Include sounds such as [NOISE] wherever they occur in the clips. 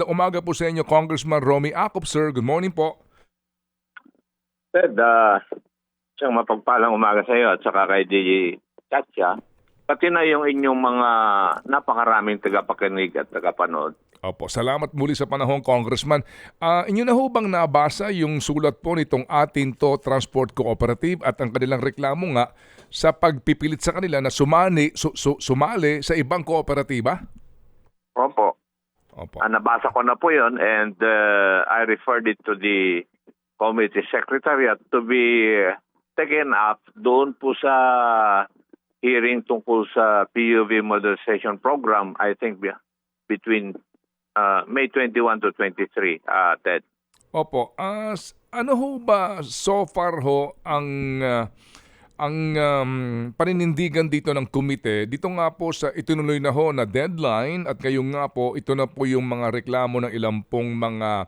magandang umaga po sa inyo, Congressman Romy Acop, sir. Good morning po. Ted, uh, isang mapagpalang umaga sa iyo at saka kay DJ Chacha. Pati na yung inyong mga napakaraming tagapakinig at tagapanood. Opo, salamat muli sa panahon, Congressman. Ah, inyo na ho bang nabasa yung sulat po nitong atin to Transport Cooperative at ang kanilang reklamo nga sa pagpipilit sa kanila na sumani, su- su- sumali sa ibang kooperatiba? Opo, Opo. ah, nabasa ko na po yon and uh, I referred it to the committee secretariat to be taken up doon po sa hearing tungkol sa PUV modernization program, I think be- between uh, May 21 to 23, uh, Ted. Opo. S- ano ho ba so far ho ang ah, ang um, paninindigan dito ng komite? Dito nga po sa itinuloy na ho na deadline at kayo nga po ito na po yung mga reklamo ng ilang pong mga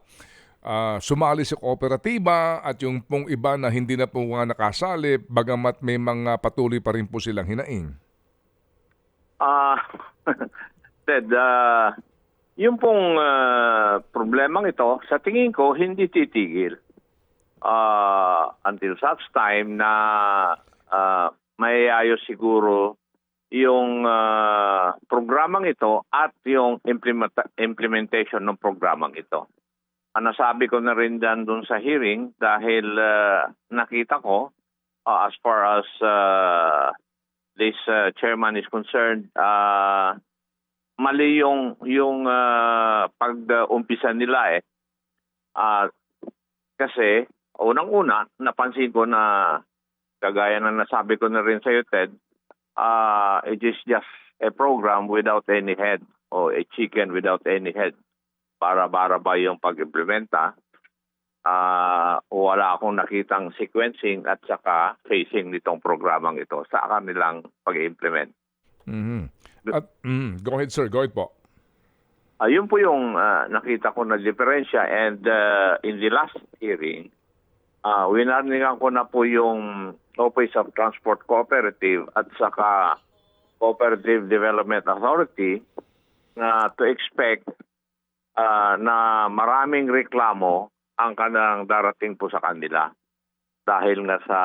ah, sumali sa kooperatiba at yung pong iba na hindi na po nga nakasali bagamat may mga patuloy pa rin po silang hinaing. Ah, [LAUGHS] Ted, ah, yung pong ah, problemang ito, sa tingin ko, hindi titigil. Ah, until such time na uh, mayayos siguro yung ah, programang ito at yung implementa- implementation ng programang ito. Ang nasabi ko na rin dyan dun sa hearing dahil ah, nakita ko ah, as far as ah, this uh, chairman is concerned, uh, mali yung yung uh, pag-umpisa nila eh. Uh, kasi unang-una napansin ko na kagaya ng nasabi ko na rin sa iyo Ted, uh, it is just a program without any head o a chicken without any head. Para-bara ba yung pag-implementa? Ah, wala akong nakitang sequencing at saka phasing nitong programang ito sa kanilang pag-implement. Mhm. At, mm, go ahead sir, go ahead po. Ayun po yung ah, nakita ko na diferensya and ah, in the last hearing, uh, winarningan ko na po yung Office of Transport Cooperative at saka Cooperative Development Authority na to expect ah, na maraming reklamo ang kanilang darating po sa kanila dahil nga sa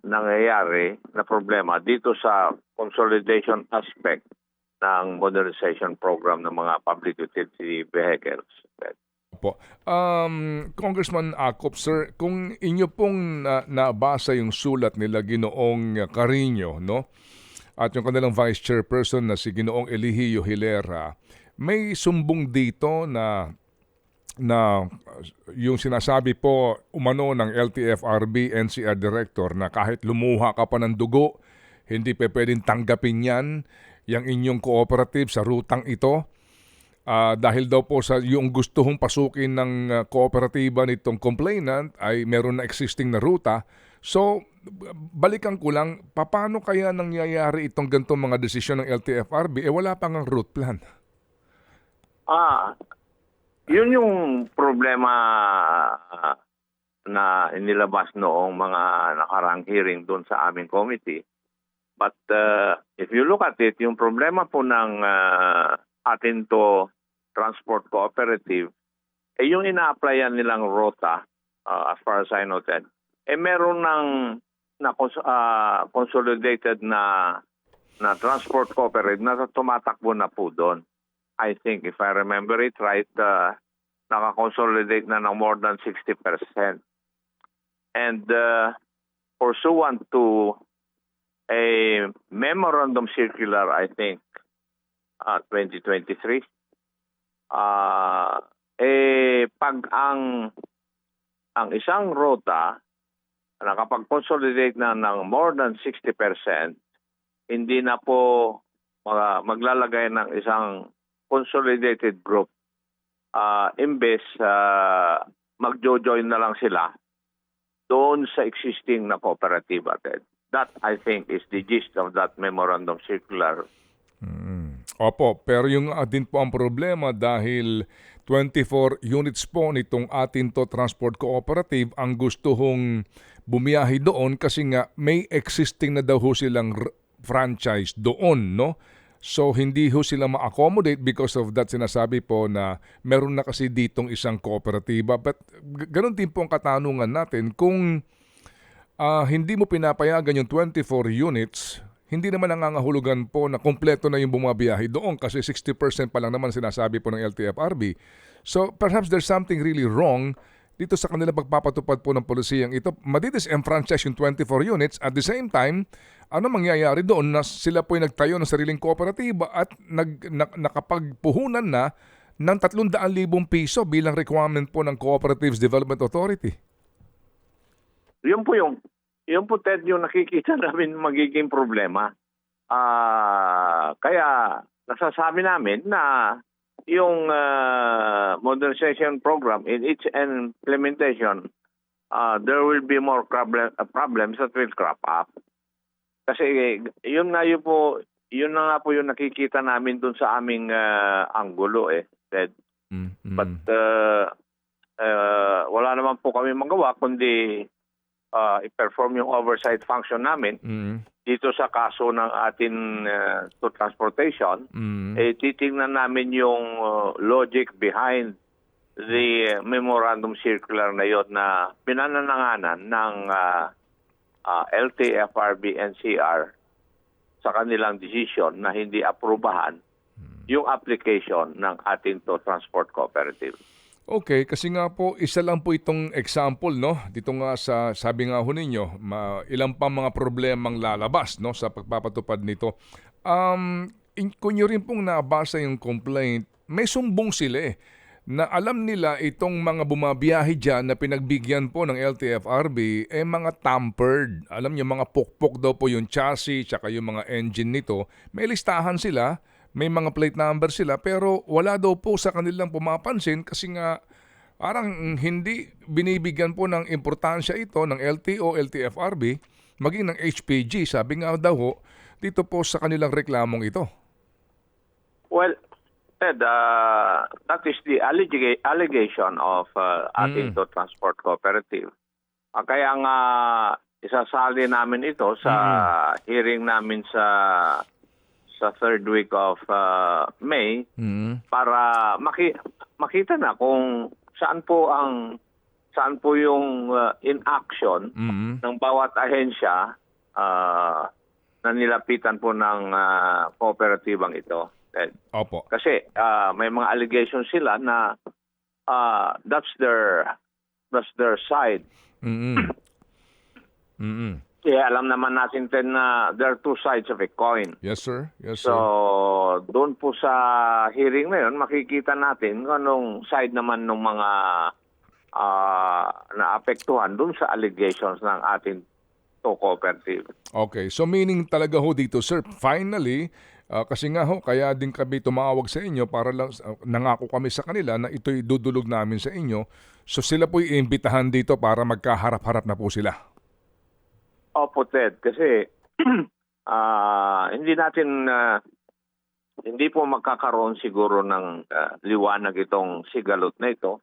nangyayari na problema dito sa consolidation aspect ng modernization program ng mga public utility vehicles. Po. Um, Congressman Acop, sir, kung inyo pong na, nabasa yung sulat nila Ginoong Carino, no? At yung kanilang Vice Chairperson na si Ginoong Eligio Hilera, may sumbong dito na na yung sinasabi po umano ng LTFRB NCR Director na kahit lumuha ka pa ng dugo, hindi pa pwedeng tanggapin yan, yung inyong cooperative sa rutang ito. Ah, dahil daw po sa yung gusto hong pasukin ng uh, kooperatiba nitong complainant ay meron na existing na ruta. So, balikan ko lang, paano kaya nangyayari itong gantong mga desisyon ng LTFRB? Eh wala pa ng route plan. Ah, yun yung problema na inilabas noong mga nakarang hearing doon sa aming committee. But uh, if you look at it, yung problema po ng uh, atin to transport cooperative, eh yung ina-applyan nilang rota, uh, as far as I noted, eh meron ng na ah, consolidated na na transport cooperative na tumatakbo na po doon. I think if I remember it right, uh, nakakonsolidate na ng more than 60%. And uh, pursuant to a memorandum circular, I think, uh, 2023, uh, eh, pag ang ang isang rota nakapag-consolidate na ng more than 60%, hindi na po maglalagay ng isang consolidated group. Uh, imbes uh, magjo-join na lang sila doon sa existing na cooperative. That, I think, is the gist of that memorandum circular. Opo, pero yung uh, din po ang problema dahil 24 units po nitong atin to transport cooperative ang gusto hong bumiyahe doon kasi nga may existing na daw ho silang franchise doon, no? So hindi ho sila ma-accommodate because of that sinasabi po na meron na kasi ditong isang kooperatiba. But ganun din po ang katanungan natin kung ah, hindi mo pinapayagan yung 24 units, hindi naman nangangahulugan po na kompleto na yung bumabiyahe doon kasi 60% pa lang naman sinasabi po ng LTFRB. So perhaps there's something really wrong dito sa kanila pagpapatupad po ng polisiyang ito. Madidisenfranchise yung 24 units at the same time, ano mangyayari doon na sila po ay nagtayo ng sariling kooperatiba at nag, na, nakapagpuhunan na ng 300,000 piso bilang requirement po ng Cooperatives Development Authority. Yun po yung, yun po Ted, yung nakikita [LAUGHS] namin magiging problema. Ah, kaya nasasabi namin na yung ah, modernization program in its implementation, ah, there will be more problem, ah, problems that will crop up. Kasi yun nga yun po, yun na nga po yung nakikita namin dun sa aming ah, anggulo eh, Ted. Mm, mm. But uh, uh, wala naman po kami magawa kundi uh, i-perform yung oversight function namin Mm, dito sa kaso ng atin uh, to transportation. mm. Eh, titingnan namin yung uh, logic behind the memorandum circular na yon na pinanananganan ng uh, uh, LTFRB NCR sa kanilang decision na hindi aprubahan yung application ng ating to transport cooperative. Okay, kasi nga po, isa lang po itong example, no? Dito nga sa, sabi nga ho ninyo, ma, ilang pa mga problemang lalabas, no? Sa pagpapatupad nito. Um, in, kung nyo rin pong nabasa yung complaint, may sumbong sila eh, na alam nila itong mga bumabiyahe dyan na pinagbigyan po ng LTFRB, eh mga tampered. Alam nyo, mga pokpok daw po yung chassis, tsaka yung mga engine nito. May listahan sila, may mga plate number sila pero wala daw po sa kanilang pumapansin kasi nga parang hindi binibigyan po ng importansya ito ng LTO, LTFRB, maging ng HPG. Sabi nga daw ho, dito po sa kanilang reklamong ito. Well, Ted, uh, that is the allega- allegation of uh, ating to transport cooperative. Ah, kaya nga isasali namin ito sa hearing namin sa sa third week of uh, May Mm. para maki- makita na kung saan po ang saan po yung uh, inaction Mm. ng bawat ahensya ah, na nilapitan po ng uh, kooperatibang ito. Ted. Opo. Kasi ah, may mga allegations sila na ah, that's their that's their side. Mm. [CLEARS THROAT] Mm. Kaya alam naman natin Ted, na there are two sides of a coin. Yes sir. Yes sir. So, doon po sa hearing na yun, makikita natin kung anong side naman ng mga ah, naapektuhan doon sa allegations ng ating to cooperative. Okay, so meaning talaga ho dito, sir, finally, ah, kasi nga ho, kaya din kami tumawag sa inyo para lang, ah, nangako kami sa kanila na ito'y dudulog namin sa inyo. So sila po'y iimbitahan dito para magkaharap-harap na po sila. Opo, Ted. Kasi [CLEARS THROAT] ah, hindi natin, ah, hindi po magkakaroon siguro ng ah, liwanag itong sigalot na ito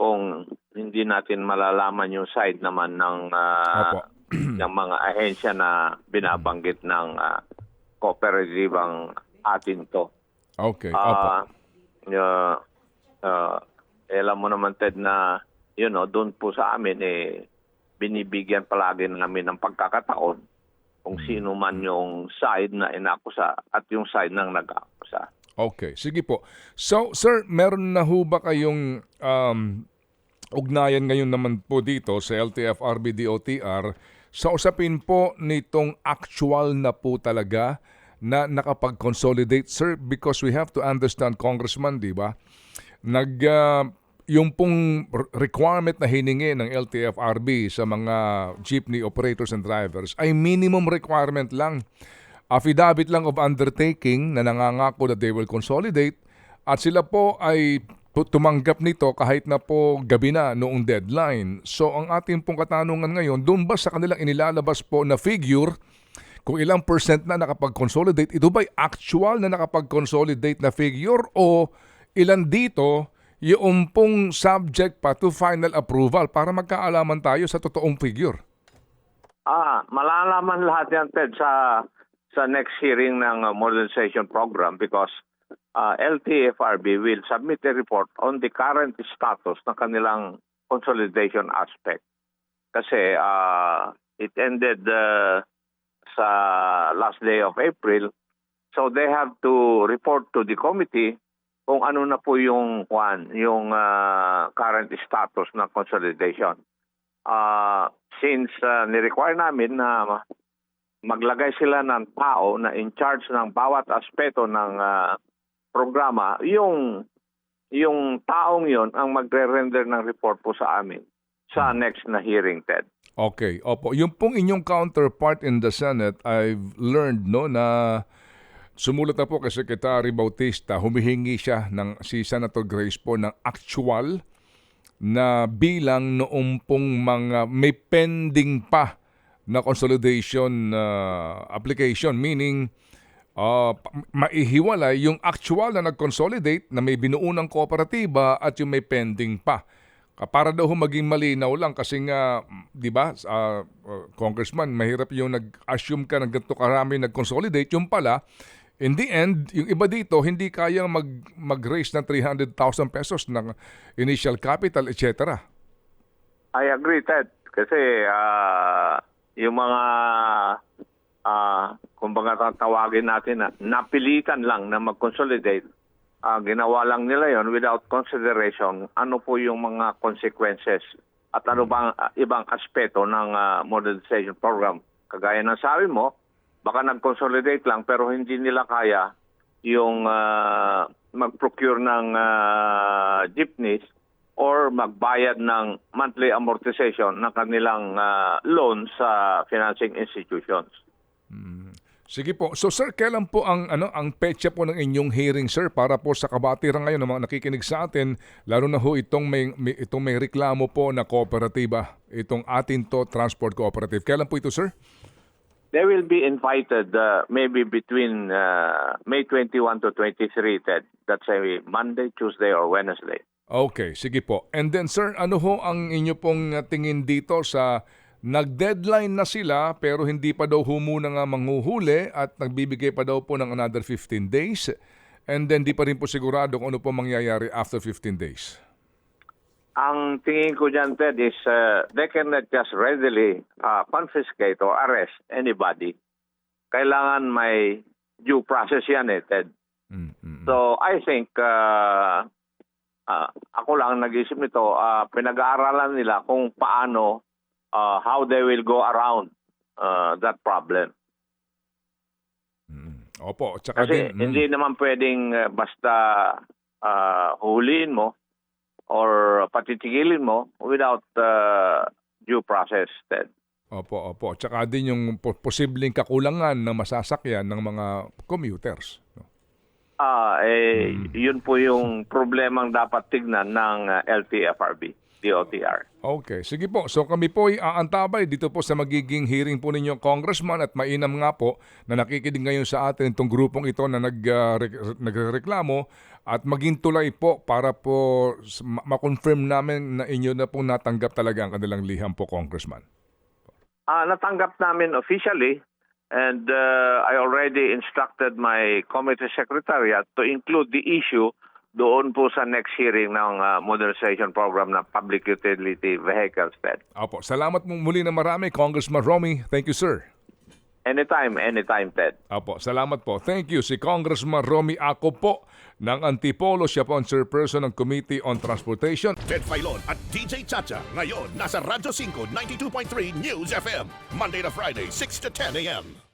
kung hindi natin malalaman yung side naman ng, Opo. [CLEARS THROAT] ng mga ahensya na binabanggit ng uh, kooperatibang atin to. Okay, opo. Ah, uh, uh, alam mo naman Ted na you know, doon po sa amin eh binibigyan palagi namin ng pagkakataon kung Hmm. sino man yung side na inakusa at yung side ng nag-akusa. Okay, sige po. So, sir, meron na ho ba kayong um, ugnayan ngayon naman po dito sa LTFRB DOTR sa usapin po nitong actual na po talaga na nakapag-consolidate, sir? Because we have to understand, Congressman, di ba? Nag, ah, yung pong requirement na hiningi ng LTFRB sa mga jeepney operators and drivers ay minimum requirement lang affidavit lang of undertaking na nangangako that they will consolidate at sila po ay tu- tumanggap nito kahit na po gabi na noong deadline. So ang ating pong katanungan ngayon, doon ba sa kanilang inilalabas po na figure kung ilang percent na nakapag-consolidate, ito ba'y actual na nakapag-consolidate na figure o ilan dito yung pong subject pa to final approval para magkaalaman tayo sa totoong figure? Ah, malalaman lahat yan Ted sa sa next hearing ng uh, modernization program because uh, LTFRB will submit a report on the current status ng kanilang consolidation aspect. Kasi uh, it ended uh, sa last day of April. So they have to report to the committee kung ano na po yung kwan, yung uh, current status ng consolidation. Uh, since uh, ni-require namin na maglagay sila ng tao na in charge ng bawat aspeto ng uh, programa, yung yung taong yon ang magre-render ng report po sa amin sa next na hearing, Ted. Okay, opo. Yung pong inyong counterpart in the Senate, I've learned no na sumulat na po kay Secretary Bautista, humihingi siya ng si Senator Grace po ng actual na bilang noong pong mga may pending pa na consolidation uh, application meaning uh, maihiwalay yung actual na nag-consolidate na may binuo ng kooperatiba at yung may pending pa. Ah, Para daw maging malinaw lang kasi nga, di ba, uh, congressman, mahirap yung nag-assume ka ng ganito karami nag-consolidate. Yung pala, in the end, yung iba dito, hindi kayang mag, mag-raise ng 300,000 pesos ng initial capital, etc. I agree, Ted. Kasi ah, yung mga, ah, kumbaga tatawagin natin na napilitan lang na mag-consolidate, ah, ginawa lang nila yon without consideration ano po yung mga consequences at ano bang ah, ibang aspeto ng ah, modernization program. Kagaya ng sabi mo, baka nag-consolidate lang pero hindi nila kaya yung ah, mag-procure ng ah, jeepneys or magbayad ng monthly amortization ng kanilang ah, loan sa financing institutions. Sige po. So sir, kailan po ang ano ang petsa po ng inyong hearing sir para po sa kabatiran ngayon ng mga nakikinig sa atin, lalo na ho itong may, may itong may reklamo po na kooperatiba, itong atin to transport cooperative. Kailan po ito sir? They will be invited uh, maybe between uh, May 21 to 23, Ted. That's a Monday, Tuesday, or Wednesday. Okay, sige po. And then sir, ano ho ang inyo pong uh, tingin dito sa nag-deadline na sila pero hindi pa daw ho muna nga manghuhuli at nagbibigay pa daw po ng another 15 days and then di pa rin po sigurado kung ano po mangyayari after 15 days. Ang tingin ko dyan, Ted, is uh, they cannot just readily uh, confiscate or arrest anybody. Kailangan may due process yan eh, Ted. Mm, mm, So I think uh, uh, ako lang nag-isip nito, uh, pinag-aaralan nila kung paano, uh, how they will go around uh, that problem. mm. Opo, tsaka Kasi din, mm, hindi naman pwedeng uh, basta uh, huliin mo or patitigilin mo without uh, due process, Ted. Opo, opo. Tsaka din yung po- posibleng kakulangan ng masasakyan ng mga commuters. Ah, eh, yun po yung problemang dapat tignan ng uh, LTFRB, DOTR. Okay, sige po. So kami po ay aantabay dito po sa magiging hearing po ninyo congressman at mainam nga po na nakikinig ngayon sa atin itong grupong ito na nag, ah, re- nagreklamo at maging tulay po para po ma-confirm namin na inyo na po natanggap talaga ang kanilang liham po congressman. Ah, natanggap namin officially and uh, I already instructed my committee secretariat to include the issue doon po sa next hearing ng uh, modernization program ng public utility vehicles, Ted. Opo, salamat mo muli na marami Congressman Romy. Thank you sir. Anytime, anytime, Ted. Apo, salamat po. Thank you. Si Congressman Romy Ako po ng Antipolo. Siya po ang chairperson ng Committee on Transportation. Ted Filon at DJ Chacha. Ngayon, nasa Radyo 5, 92.3 News FM. Monday to Friday, 6 to 10 a.m.